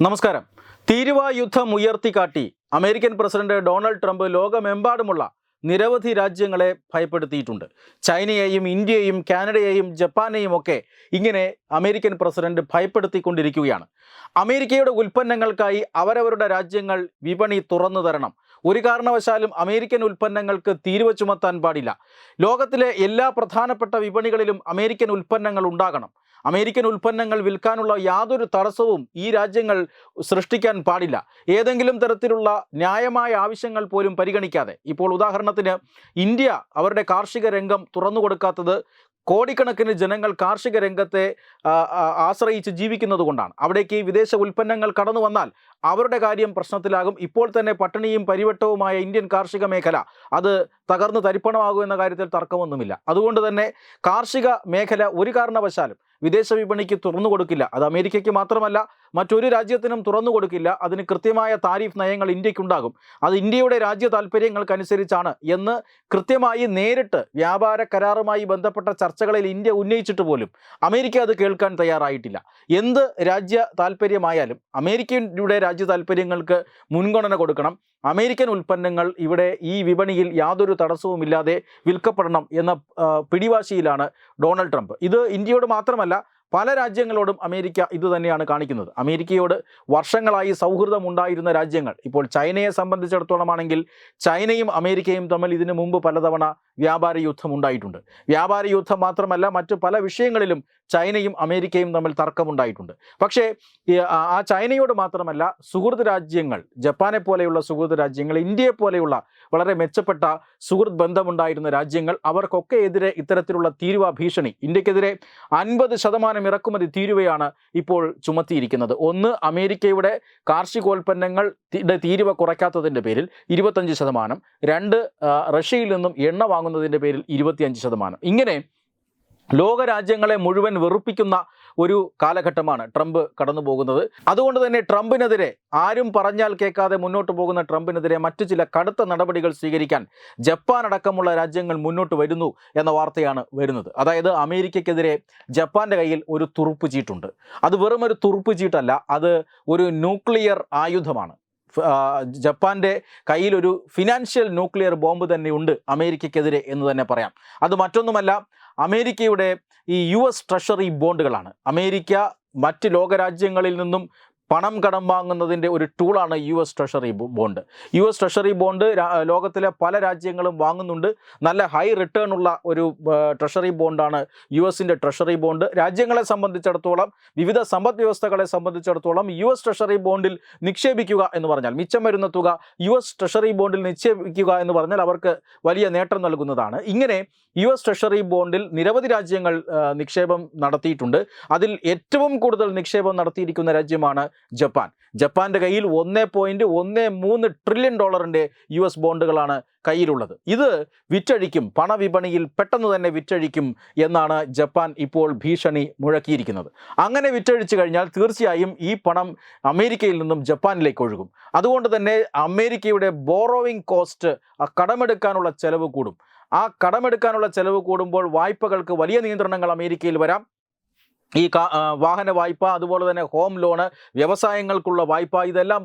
നമസ്കാരം. തീരുവ യുദ്ധം ഉയർത്തിക്കാട്ടി അമേരിക്കൻ പ്രസിഡന്റ് ഡൊണാൾഡ് ട്രംപ് ലോകമെമ്പാടുമുള്ള നിരവധി രാജ്യങ്ങളെ ഭയപ്പെടുത്തിയിട്ടുണ്ട്. ചൈനയെയും ഇന്ത്യയെയും കാനഡയെയും ജപ്പാനെയും ഒക്കെ ഇങ്ങനെ അമേരിക്കൻ പ്രസിഡന്റ് ഭയപ്പെടുത്തിക്കൊണ്ടിരിക്കുകയാണ്. അമേരിക്കയുടെ ഉൽപ്പന്നങ്ങൾക്കായി അവരവരുടെ രാജ്യങ്ങൾ വിപണി തുറന്നു തരണം. ഒരു കാരണവശാലും അമേരിക്കൻ ഉൽപ്പന്നങ്ങൾക്ക് തീരുവ ചുമത്താൻ പാടില്ല. ലോകത്തിലെ എല്ലാ പ്രധാനപ്പെട്ട വിപണികളിലും അമേരിക്കൻ ഉൽപ്പന്നങ്ങൾ ഉണ്ടാകണം. അമേരിക്കൻ ഉൽപ്പന്നങ്ങൾ വിൽക്കാനുള്ള യാതൊരു തടസ്സവും ഈ രാജ്യങ്ങൾ സൃഷ്ടിക്കാൻ പാടില്ല. ഏതെങ്കിലും തരത്തിലുള്ള ന്യായമായ ആവശ്യങ്ങൾ പോലും പരിഗണിക്കാതെ. ഇപ്പോൾ ഉദാഹരണത്തിന് ഇന്ത്യ അവരുടെ കാർഷിക രംഗം തുറന്നു കൊടുക്കാത്തത് കോടിക്കണക്കിന് ജനങ്ങൾ കാർഷിക രംഗത്തെ ആശ്രയിച്ച് ജീവിക്കുന്നത് കൊണ്ടാണ്. അവിടേക്ക് വിദേശ ഉൽപ്പന്നങ്ങൾ കടന്നു വന്നാൽ അവരുടെ കാര്യം പ്രശ്നത്തിലാകും. ഇപ്പോൾ തന്നെ പട്ടിണിയും പരിവട്ടവുമായ ഇന്ത്യൻ കാർഷിക മേഖല അത് തകർന്ന് തരിപ്പണമാകും എന്ന കാര്യത്തിൽ തർക്കമൊന്നുമില്ല. അതുകൊണ്ട് തന്നെ കാർഷിക മേഖല ഒരു കാരണവശാലും വിദേശ വിപണിക്ക് തുറന്നു കൊടുക്കില്ല. അത് അമേരിക്കയ്ക്ക് മാത്രമല്ല മറ്റൊരു രാജ്യത്തിനും തുറന്നു കൊടുക്കില്ല. അതിന് കൃത്യമായ താരിഫ് നയങ്ങൾ ഇന്ത്യക്കുണ്ടാകും. അത് ഇന്ത്യയുടെ രാജ്യ താല്പര്യങ്ങൾക്കനുസരിച്ചാണ് എന്ന് കൃത്യമായി നേരിട്ട് വ്യാപാര കരാറുമായി ബന്ധപ്പെട്ട ചർച്ചകളിൽ ഇന്ത്യ ഉന്നയിച്ചിട്ട് പോലും അമേരിക്ക അത് കേൾക്കാൻ തയ്യാറായിട്ടില്ല. എന്ത് രാജ്യ താല്പര്യമായാലും അമേരിക്കയുടെ രാജ്യ താല്പര്യങ്ങൾക്ക് മുൻഗണന കൊടുക്കണം. അമേരിക്കൻ ഉൽപ്പന്നങ്ങൾ ഇവിടെ ഈ വിപണിയിൽ യാതൊരു തടസ്സവുമില്ലാതെ വിൽക്കപ്പെടണം എന്ന പിടിവാശിയിലാണ് ഡൊണാൾഡ് ട്രംപ്. ഇത് ഇന്ത്യയോട് മാത്രമല്ല പല രാജ്യങ്ങളോടും അമേരിക്ക ഇത് തന്നെയാണ് കാണിക്കുന്നത്. അമേരിക്കയോട് വർഷങ്ങളായി സൗഹൃദം ഉണ്ടായിരുന്ന രാജ്യങ്ങൾ. ഇപ്പോൾ ചൈനയെ സംബന്ധിച്ചിടത്തോളമാണെങ്കിൽ ചൈനയും അമേരിക്കയും തമ്മിൽ ഇതിനു മുമ്പ് പലതവണ വ്യാപാര യുദ്ധം ഉണ്ടായിട്ടുണ്ട്. വ്യാപാര യുദ്ധം മാത്രമല്ല മറ്റു പല വിഷയങ്ങളിലും ചൈനയും അമേരിക്കയും തമ്മിൽ തർക്കമുണ്ടായിട്ടുണ്ട്. പക്ഷേ ആ- ചൈനയോട് മാത്രമല്ല സുഹൃത്ത് രാജ്യങ്ങൾ ജപ്പാനെ പോലെയുള്ള സുഹൃത്ത് രാജ്യങ്ങൾ ഇന്ത്യയെ പോലെയുള്ള വളരെ മെച്ചപ്പെട്ട സുഹൃത്ത് ബന്ധമുണ്ടായിരുന്ന രാജ്യങ്ങൾ അവർക്കൊക്കെ എതിരെ ഇത്തരത്തിലുള്ള തീരുവ ഭീഷണി. ഇന്ത്യക്കെതിരെ അൻപത് ശതമാനം ഇറക്കുമതി തീരുവയാണ് ഇപ്പോൾ ചുമത്തിയിരിക്കുന്നത്. ഒന്ന് അമേരിക്കയുടെ കാർഷികോൽപ്പന്നങ്ങൾ തീരുവ കുറയ്ക്കാത്തതിന്റെ പേരിൽ ഇരുപത്തഞ്ച് ശതമാനം. രണ്ട് റഷ്യയിൽ നിന്നും എണ്ണ വാങ്ങുന്നതിന്റെ പേരിൽ ഇരുപത്തിയഞ്ച് ശതമാനം. ഇങ്ങനെ ലോകരാജ്യങ്ങളെ മുഴുവൻ വെറുപ്പിക്കുന്ന ഒരു കാലഘട്ടമാണ് ട്രംപ് കടന്നു പോകുന്നത്. അതുകൊണ്ട് തന്നെ ട്രംപിനെതിരെ ആരും പറഞ്ഞാൽ കേൾക്കാതെ മുന്നോട്ട് പോകുന്ന ട്രംപിനെതിരെ മറ്റു ചില കടുത്ത നടപടികൾ സ്വീകരിക്കാൻ ജപ്പാൻ അടക്കമുള്ള രാജ്യങ്ങൾ മുന്നോട്ട് വരുന്നു എന്ന വാർത്തയാണ് വരുന്നത്. അതായത് അമേരിക്കയ്ക്കെതിരെ ജപ്പാന്റെ കയ്യിൽ ഒരു തുറുപ്പ് ചീട്ടുണ്ട്. അത് വെറും ഒരു തുറുപ്പ് ചീട്ടല്ല അത് ഒരു ന്യൂക്ലിയർ ആയുധമാണ്. ജപ്പാന്റെ കയ്യിൽ ഒരു ഫിനാൻഷ്യൽ ന്യൂക്ലിയർ ബോംബ് തന്നെ ഉണ്ട് അമേരിക്കയ്ക്കെതിരെ എന്ന് തന്നെ പറയാം. അത് മറ്റൊന്നുമല്ല അമേരിക്കയുടെ ഈ യു എസ് ട്രഷറി ബോണ്ടുകളാണ്. അമേരിക്ക മറ്റ് ലോകരാജ്യങ്ങളിൽ നിന്നും പണം കടം വാങ്ങുന്നതിന്റെ ഒരു ടൂളാണ് U S treasury bond U S treasury bond ലോകത്തിലെ പല രാജ്യങ്ങളും വാങ്ങുന്നുണ്ട്. നല്ല ഹൈ റിട്ടേൺ ഉള്ള ഒരു ട്രഷറി ബോണ്ടാണ് യു എസിന്റെ ട്രഷറി ബോണ്ട് രാജ്യങ്ങളെ സംബന്ധിച്ചിടത്തോളം വിവിധ സമ്പദ് വ്യവസ്ഥകളെ സംബന്ധിച്ചിടത്തോളം യു എസ് ട്രഷറി ബോണ്ടിൽ നിക്ഷേപിക്കുക എന്ന് പറഞ്ഞാൽ മിച്ചം വരുന്ന തുക യു എസ് ട്രഷറി ബോണ്ടിൽ നിക്ഷേപിക്കുക എന്ന് പറഞ്ഞാൽ അവർക്ക് വലിയ നേട്ടം നൽകുന്നതാണ്. ഇങ്ങനെ യു എസ് ട്രഷറി ബോണ്ടിൽ നിരവധി രാജ്യങ്ങൾ നിക്ഷേപം നടത്തിയിട്ടുണ്ട്. അതിൽ ഏറ്റവും കൂടുതൽ നിക്ഷേപം നടത്തിയിരിക്കുന്ന രാജ്യമാണ് ജപ്പാൻ. ജപ്പാന്റെ കയ്യിൽ ഒന്ന് പോയിന്റ് ഒന്ന് മൂന്ന് ട്രില്യൺ ഡോളറിന്റെ യു എസ് ബോണ്ടുകളാണ് കയ്യിലുള്ളത്. ഇത് വിറ്റഴിക്കും പണവിപണിയിൽ പെട്ടെന്ന് തന്നെ വിറ്റഴിക്കും എന്നാണ് ജപ്പാൻ ഇപ്പോൾ ഭീഷണി മുഴക്കിയിരിക്കുന്നത്. അങ്ങനെ വിറ്റഴിച്ചു കഴിഞ്ഞാൽ തീർച്ചയായും ഈ പണം അമേരിക്കയിൽ നിന്നും ജപ്പാനിലേക്ക് ഒഴുകും. അതുകൊണ്ട് തന്നെ അമേരിക്കയുടെ ബോറോവിങ് കോസ്റ്റ് കടമെടുക്കാനുള്ള ചെലവ് കൂടും. ആ കടമെടുക്കാനുള്ള ചെലവ് കൂടുമ്പോൾ വായ്പകൾക്ക് വലിയ നിയന്ത്രണങ്ങൾ അമേരിക്കയിൽ വരാം. ഈ വാഹന വായ്പ അതുപോലെ തന്നെ ഹോം ലോണ് വ്യവസായങ്ങൾക്കുള്ള വായ്പ ഇതെല്ലാം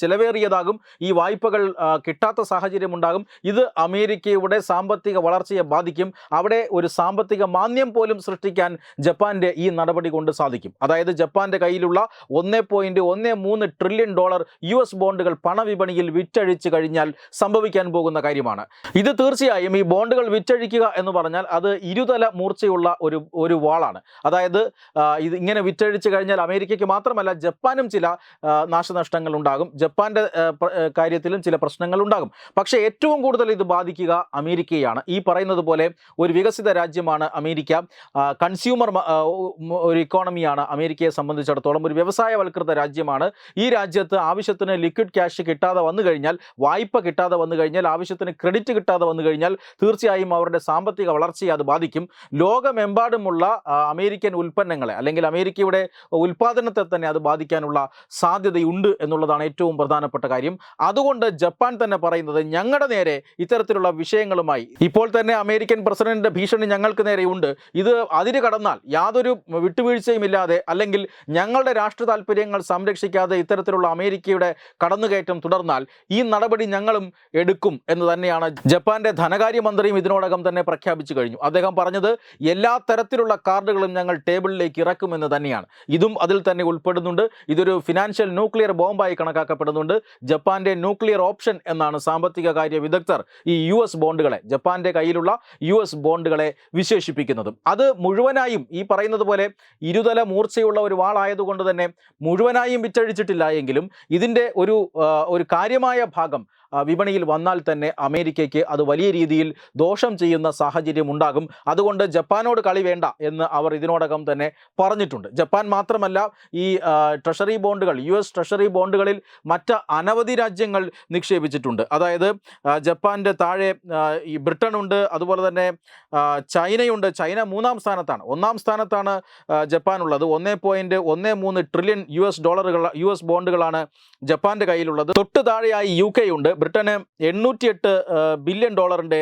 ചിലവേറിയതാകും. ഈ വായ്പകൾ കിട്ടാത്ത സാഹചര്യം ഉണ്ടാകും. ഇത് അമേരിക്കയുടെ സാമ്പത്തിക വളർച്ചയെ ബാധിക്കും. അവിടെ ഒരു സാമ്പത്തിക മാന്യം പോലും സൃഷ്ടിക്കാൻ ജപ്പാന്റെ ഈ നടപടി കൊണ്ട് സാധിക്കും. അതായത് ജപ്പാന്റെ കയ്യിലുള്ള ഒന്ന് പോയിന്റ് ഒന്ന് മൂന്ന് ട്രില്യൺ ഡോളർ യു എസ് ബോണ്ടുകൾ പണവിപണിയിൽ വിറ്റഴിച്ചു കഴിഞ്ഞാൽ സംഭവിക്കാൻ പോകുന്ന കാര്യമാണ്. ഇത് തീർച്ചയായും ഈ ബോണ്ടുകൾ വിറ്റഴിക്കുക എന്ന് പറഞ്ഞാൽ അത് ഇരുതല മൂർച്ചയുള്ള ഒരു ഒരു വാളാണ്. അതായത് ഇത് ഇങ്ങനെ വിറ്റഴിച്ചു കഴിഞ്ഞാൽ അമേരിക്കയ്ക്ക് മാത്രമല്ല ജപ്പാനും ചില നാശനഷ്ടങ്ങൾ ഉണ്ടാകും ജപ്പാന്റെ കാര്യത്തിലും ചില പ്രശ്നങ്ങൾ ഉണ്ടാകും പക്ഷേ ഏറ്റവും കൂടുതൽ ഇത് ബാധിക്കുക അമേരിക്കയാണ് ഈ പറയുന്നത് പോലെ ഒരു വികസിത രാജ്യമാണ് അമേരിക്ക. കൺസ്യൂമർ ഒരു ഇക്കോണമിയാണ് അമേരിക്കയെ സംബന്ധിച്ചിടത്തോളം ഒരു വ്യവസായവൽകൃത രാജ്യമാണ്. ഈ രാജ്യത്ത് ആവശ്യത്തിന് ലിക്വിഡ് ക്യാഷ് കിട്ടാതെ വന്നു കഴിഞ്ഞാൽ വായ്പ കിട്ടാതെ വന്നു കഴിഞ്ഞാൽ ആവശ്യത്തിന് ക്രെഡിറ്റ് കിട്ടാതെ വന്നു കഴിഞ്ഞാൽ തീർച്ചയായും അവരുടെ സാമ്പത്തിക വളർച്ചയെ അത് ബാധിക്കും. ലോകമെമ്പാടുമുള്ള അമേരിക്കൻ ഉൽപ്പന്നങ്ങളെ അല്ലെങ്കിൽ അമേരിക്കയുടെ ഉൽപ്പാദനത്തെ തന്നെ അത് ബാധിക്കാനുള്ള സാധ്യതയുണ്ട് എന്നുള്ളതാണ് ഏറ്റവും പ്രധാനപ്പെട്ട കാര്യം. അതുകൊണ്ട് ജപ്പാൻ തന്നെ പറയുന്നത് ഞങ്ങളുടെ നേരെ ഇത്തരത്തിലുള്ള വിഷയങ്ങളുമായി. ഇപ്പോൾ തന്നെ അമേരിക്കൻ പ്രസിഡന്റിന്റെ ഭീഷണി ഞങ്ങൾക്ക് നേരെയുണ്ട് ഇത് അതിര് കടന്നാൽ യാതൊരു വിട്ടുവീഴ്ചയും ഇല്ലാതെ അല്ലെങ്കിൽ ഞങ്ങളുടെ രാഷ്ട്ര താല്പര്യങ്ങൾ സംരക്ഷിക്കാതെ ഇത്തരത്തിലുള്ള അമേരിക്കയുടെ കടന്നുകയറ്റം തുടർന്നാൽ ഈ നടപടി ഞങ്ങളും എടുക്കും എന്ന് തന്നെയാണ് ജപ്പാന്റെ ധനകാര്യമന്ത്രിയും ഇതിനോടകം തന്നെ പ്രഖ്യാപിച്ചു കഴിഞ്ഞു. അദ്ദേഹം പറഞ്ഞത് എല്ലാ തരത്തിലുള്ള കാർഡുകളും ഞങ്ങൾ ടേബിളിലേക്ക് ഇറക്കുമെന്ന് തന്നെയാണ്. ഇതും അതിൽ തന്നെ ഉൾപ്പെടുന്നുണ്ട്. ഇതൊരു ഫിനാൻഷ്യൽ ന്യൂക്ലിയർ ബോംബായി കണക്കാക്കപ്പെടുന്നുണ്ട്. ജപ്പാന്റെ ന്യൂക്ലിയർ ഓപ്ഷൻ എന്നാണ് സാമ്പത്തിക കാര്യ വിദഗ്ധർ ഈ യു എസ് ബോണ്ടുകളെ ജപ്പാന്റെ കയ്യിലുള്ള യു എസ് ബോണ്ടുകളെ വിശേഷിപ്പിക്കുന്നത്. അത് മുഴുവനായും ഈ പറയുന്നത് പോലെ ഇരുതല മൂർച്ചയുള്ള ഒരു വാളായതുകൊണ്ട് തന്നെ മുഴുവനായും വിറ്റഴിച്ചിട്ടില്ല എങ്കിലും ഇതിന്റെ ഒരു ഒരു കാര്യമായ ഭാഗം വിപണിയിൽ വന്നാൽ തന്നെ അമേരിക്കയ്ക്ക് അത് വലിയ രീതിയിൽ ദോഷം ചെയ്യുന്ന സാഹചര്യം ഉണ്ടാകും. അതുകൊണ്ട് ജപ്പാനോട് കളി വേണ്ട എന്ന് അവർ ഇതിനോടകം തന്നെ പറഞ്ഞിട്ടുണ്ട്. ജപ്പാൻ മാത്രമല്ല ഈ ട്രഷറി ബോണ്ടുകൾ യു എസ് ട്രഷറി ബോണ്ടുകളിൽ മറ്റ് അനവധി രാജ്യങ്ങൾ നിക്ഷേപിച്ചിട്ടുണ്ട്. അതായത് ജപ്പാന്റെ താഴെ ഈ ബ്രിട്ടൻ ഉണ്ട് അതുപോലെ തന്നെ ചൈനയുണ്ട്. ചൈന മൂന്നാം സ്ഥാനത്താണ്. ഒന്നാം സ്ഥാനത്താണ് ജപ്പാൻ ഉള്ളത് ഒന്നേ പോയിന്റ് ഒന്നേ മൂന്ന് ട്രില്യൺ യു എസ് ഡോളറുകൾ യു എസ് ബോണ്ടുകളാണ് ജപ്പാന്റെ കയ്യിലുള്ളത്. തൊട്ട് താഴെയായി യു കെ ഉണ്ട് ബ്രിട്ടന് എണ്ണൂറ്റിയെട്ട് ബില്യൺ ഡോളറിന്റെ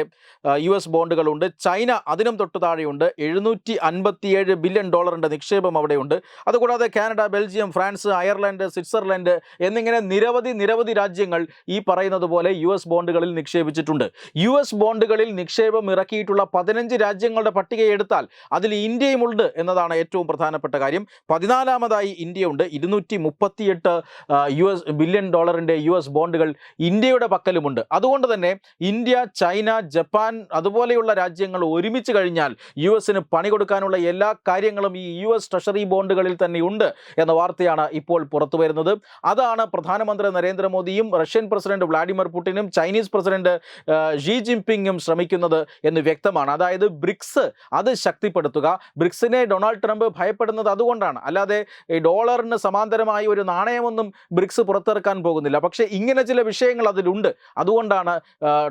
യു എസ് ബോണ്ടുകളുണ്ട്. ചൈന അതിനും തൊട്ട് താഴെയുണ്ട്. എഴുന്നൂറ്റി അൻപത്തിയേഴ് ബില്യൺ ഡോളറിന്റെ നിക്ഷേപം അവിടെയുണ്ട്. അതുകൂടാതെ Canada Belgium France Ireland Switzerland എന്നിങ്ങനെ നിരവധി നിരവധി രാജ്യങ്ങൾ ഈ പറയുന്നത് പോലെ യു എസ് ബോണ്ടുകളിൽ നിക്ഷേപിച്ചിട്ടുണ്ട്. യു എസ് ബോണ്ടുകളിൽ നിക്ഷേപം ഇറക്കിയിട്ടുള്ള പതിനഞ്ച് രാജ്യങ്ങളുടെ പട്ടിക എടുത്താൽ അതിൽ ഇന്ത്യയുമുണ്ട് എന്നതാണ് ഏറ്റവും പ്രധാനപ്പെട്ട കാര്യം. പതിനാലാമതായി ഇന്ത്യയുണ്ട്. ഇരുന്നൂറ്റി മുപ്പത്തിയെട്ട് യു എസ് ബില്യൺ ഡോളറിന്റെ യു എസ് ബോണ്ടുകൾ ഇന്ത്യയുടെ പക്കലുമുണ്ട്. അതുകൊണ്ട് തന്നെ ഇന്ത്യ ചൈന ജപ്പാൻ അതുപോലെയുള്ള രാജ്യങ്ങൾ ഒരുമിച്ച് കഴിഞ്ഞാൽ യു എസിന് പണി കൊടുക്കാനുള്ള എല്ലാ കാര്യങ്ങളും ഈ യു എസ് ട്രഷറി ബോണ്ടുകളിൽ തന്നെയുണ്ട് എന്ന വാർത്തയാണ് ഇപ്പോൾ പുറത്തു വരുന്നത്. അതാണ് പ്രധാനമന്ത്രി നരേന്ദ്രമോദിയും റഷ്യൻ പ്രസിഡന്റ് വ്ളാഡിമിർ പുടിനും ചൈനീസ് പ്രസിഡന്റ് ഷീ ജിൻപിങ്ങും ശ്രമിക്കുന്നത് എന്ന് വ്യക്തമാണ്. അതായത് ബ്രിക്സ് അത് ശക്തിപ്പെടുത്തുക. ബ്രിക്സിനെ ഡൊണാൾഡ് ട്രംപ് ഭയപ്പെടുന്നത് അതുകൊണ്ടാണ്. അല്ലാതെ ഡോളറിന് സമാന്തരമായി ഒരു നാണയമൊന്നും ബ്രിക്സ് പുറത്തിറക്കാൻ പോകുന്നില്ല. പക്ഷേ ഇങ്ങനെ ചില വിഷയങ്ങൾ അതിലുണ്ട്. അതുകൊണ്ടാണ്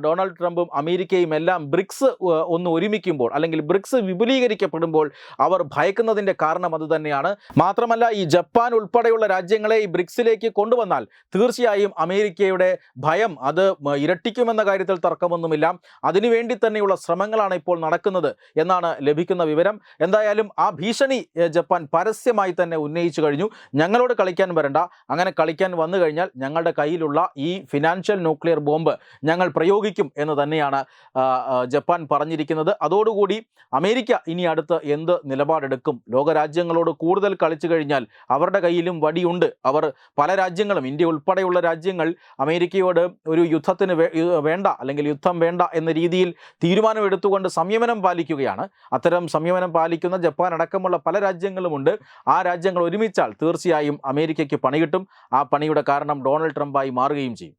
ഡൊണാൾഡ് ട്രംപും അമേരിക്കയും എല്ലാം ബ്രിക്സ് ഒന്ന് ഒരുമിക്കുമ്പോൾ അല്ലെങ്കിൽ ബ്രിക്സ് വിപുലീകരിക്കപ്പെടുമ്പോൾ അവർ ഭയക്കുന്നതിന്റെ കാരണം അത് തന്നെയാണ്. മാത്രമല്ല ഈ ജപ്പാൻ ഉൾപ്പെടെയുള്ള രാജ്യങ്ങളെ ഈ ബ്രിക്സിലേക്ക് കൊണ്ടുവന്നാൽ തീർച്ചയായും അമേരിക്കയുടെ ഭയം അത് ഇരട്ടിക്കുമെന്ന കാര്യത്തിൽ തർക്കമൊന്നുമില്ല. അതിനുവേണ്ടി തന്നെയുള്ള ശ്രമങ്ങളാണ് ഇപ്പോൾ നടക്കുന്നത് എന്നാണ് ലഭിക്കുന്ന വിവരം. എന്തായാലും ആ ഭീഷണി ജപ്പാൻ പരസ്യമായി തന്നെ ഉന്നയിച്ചു കഴിഞ്ഞു. ഞങ്ങളോട് കളിക്കാൻ വരണ്ട. അങ്ങനെ കളിക്കാൻ വന്നു കഴിഞ്ഞാൽ ഞങ്ങളുടെ കയ്യിലുള്ള ഈ ഫിനാൻഷ്യൽ ന്യൂക്ലിയർ ബോംബ് ഞങ്ങൾ പ്രയോഗിക്കും എന്ന് തന്നെയാണ് ജപ്പാൻ പറഞ്ഞിരിക്കുന്നത്. അതോടുകൂടി അമേരിക്ക ഇനി അടുത്ത് എന്ത് നിലപാടെടുക്കും? ലോകരാജ്യങ്ങളോട് കൂടുതൽ കളിച്ചു കഴിഞ്ഞാൽ അവരുടെ കയ്യിലും വടിയുണ്ട്. അവർ പല രാജ്യങ്ങളും ഇന്ത്യ ഉൾപ്പെടെയുള്ള രാജ്യങ്ങൾ അമേരിക്കയോട് ഒരു യുദ്ധത്തിന് വേണ്ട അല്ലെങ്കിൽ യുദ്ധം വേണ്ട എന്ന രീതിയിൽ തീരുമാനം എടുത്തുകൊണ്ട് സംയമനം പാലിക്കുകയാണ്. അത്തരം സംയമനം പാലിക്കുന്ന ജപ്പാൻ അടക്കമുള്ള പല രാജ്യങ്ങളുമുണ്ട്. ആ രാജ്യങ്ങൾ ഒരുമിച്ചാൽ തീർച്ചയായും അമേരിക്കയ്ക്ക് പണി കിട്ടും. ആ പണിയുടെ കാരണം ഡൊണാൾഡ് ട്രംപായി മാറുകയും ചെയ്യും.